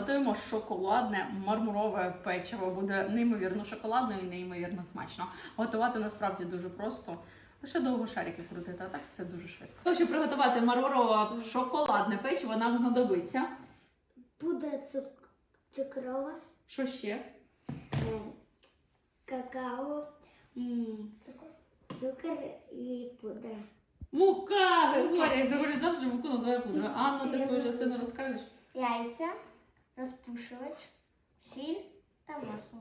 готуємо шоколадне мармурове печиво. Буде неймовірно шоколадно і неймовірно смачно. Готувати насправді дуже просто. Лише довго шарики крутити, а так все дуже швидко. То, щоб приготувати мармурове шоколадне печиво, нам знадобиться. Пудра цук- цукрова, Що ще? какао, цукор і пудра. Мука! Григорій, Григорій завжди муку називає пудра. Анна, ти свою частину розкажеш? Яйця, розпушувач, сіль та масло.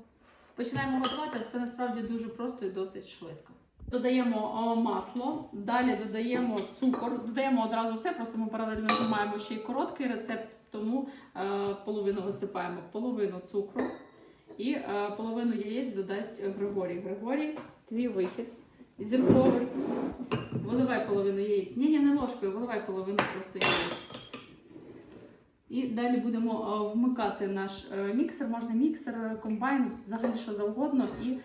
Починаємо готувати, все насправді дуже просто і досить швидко. Додаємо масло, далі додаємо цукор, додаємо одразу все, просто ми паралельно знімаємо ще й короткий рецепт, тому е, половину висипаємо половину цукру і е, половину яєць додасть Григорій. Григорій, твій вихід. Зірковий. Виливай половину яєць. Ні, ні, не ложкою, виливай половину просто яєць. І далі будемо е, вмикати наш е, міксер, можна міксер, е, комбайн, взагалі що завгодно, і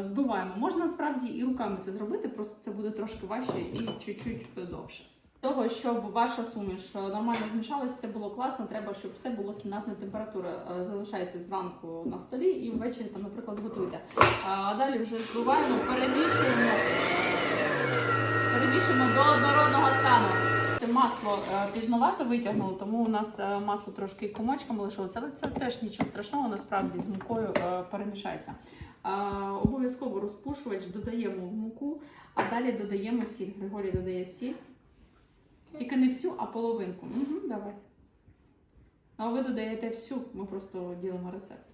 збиваємо. Можна насправді і руками це зробити, просто це буде трошки важче і чуть-чуть довше. Того, щоб ваша суміш нормально змішалася, все було класно, треба, щоб все було кімнатної температури. Е, Залишайте зранку на столі і ввечері, там, наприклад, готуйте. А далі вже збиваємо, перемішуємо, перемішуємо до однородного стану. Масло е, пізновато витягнуло, тому у нас е, масло трошки комочком лишилося, але це теж нічого страшного, насправді з мукою е, перемішається. Обов'язково розпушувач додаємо в муку, а далі додаємо сіль. Григорій додає сіль. Тільки не всю, а половинку. Угу, давай. Ну, а ви додаєте всю, ми просто ділимо рецепт.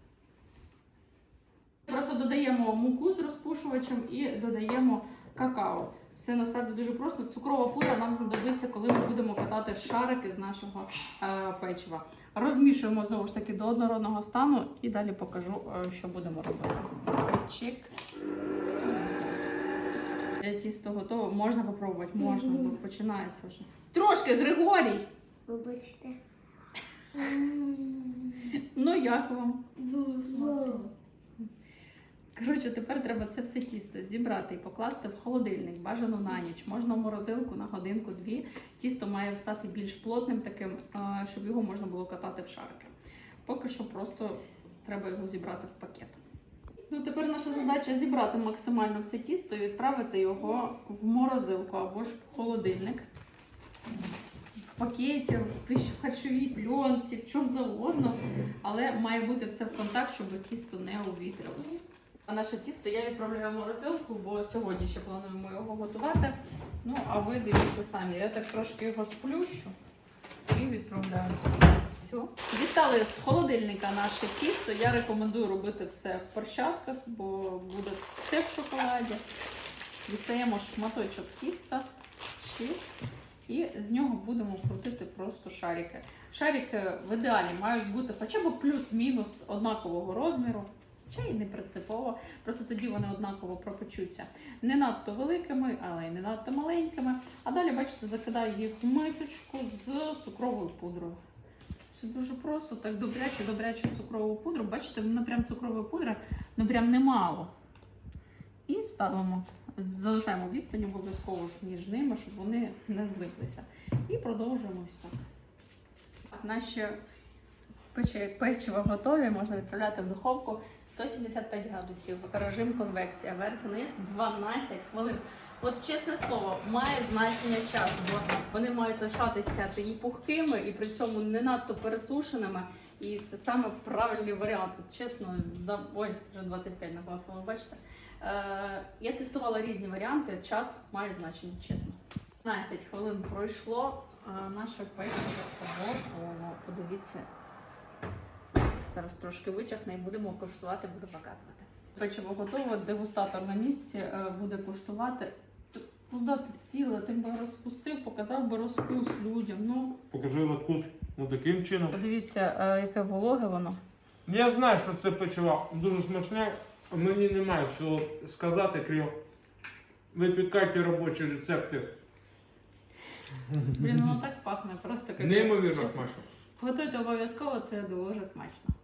Просто додаємо муку з розпушувачем і додаємо какао. Все насправді дуже просто. Цукрова пудра нам знадобиться, коли ми будемо катати шарики з нашого е, печива. Розмішуємо знову ж таки до однородного стану і далі покажу, е, що будемо робити. Чик. Е, Тісто готове. Можна попробувати, можна, бо починається вже. Трошки, Григорій! Вибачте. Ну як вам? Коротше, тепер треба це все тісто зібрати і покласти в холодильник, бажано на ніч. Можна в морозилку на годинку-дві. Тісто має стати більш плотним, таким, щоб його можна було катати в шарики. Поки що просто треба його зібрати в пакет. Ну, тепер наша задача зібрати максимально все тісто і відправити його в морозилку або ж в холодильник. В пакеті, в харчовій пленці, в чому завгодно, але має бути все в контакт, щоб тісто не увітрилося. Наше тісто я відправляю в морозилку, бо сьогодні ще плануємо його готувати. Ну, а ви дивіться самі. Я так трошки його сплющу і відправляю. Все. Дістали з холодильника наше тісто. Я рекомендую робити все в перчатках, бо буде все в шоколаді. Дістаємо шматочок тіста і з нього будемо крутити просто шарики. Шарики в ідеалі мають бути хоча б плюс-мінус однакового розміру. Хоча і не принципово, просто тоді вони однаково пропечуться. Не надто великими, але й не надто маленькими. А далі, бачите, закидаю їх в мисочку з цукровою пудрою. Все дуже просто, так добряче, добряче цукрову пудру. Бачите, воно прям цукрової пудри, ну прям немало. І ставимо, залишаємо відстань обов'язково між ними, щоб вони не злиплися. І продовжуємо ось так. Наші печиво готові, можна відправляти в духовку 175 градусів, режим конвекція, верх-вниз 12 хвилин. От чесне слово, має значення час, бо вони мають лишатися і пухкими, і при цьому не надто пересушеними. І це саме правильний варіант. От чесно, за ой, вже 25 накласила, бачите. Е, я тестувала різні варіанти, час має значення, чесно. 15 хвилин пройшло, а наше печиво готово. Подивіться, зараз трошки вичахне і будемо коштувати, буду показувати. Печиво готове, дегустатор на місці е, буде коштувати. Т- Куди ти ціла? Ти б розкусив, показав би розкус людям. Ну, Покажи розкус ну, таким чином. подивіться, е, яке вологе воно. Я знаю, що це печиво дуже смачне. Мені немає що сказати, крім випікати робочі рецепти. Блін, воно так пахне, просто капець. Неймовірно смачно. Готуйте обов'язково, це дуже смачно.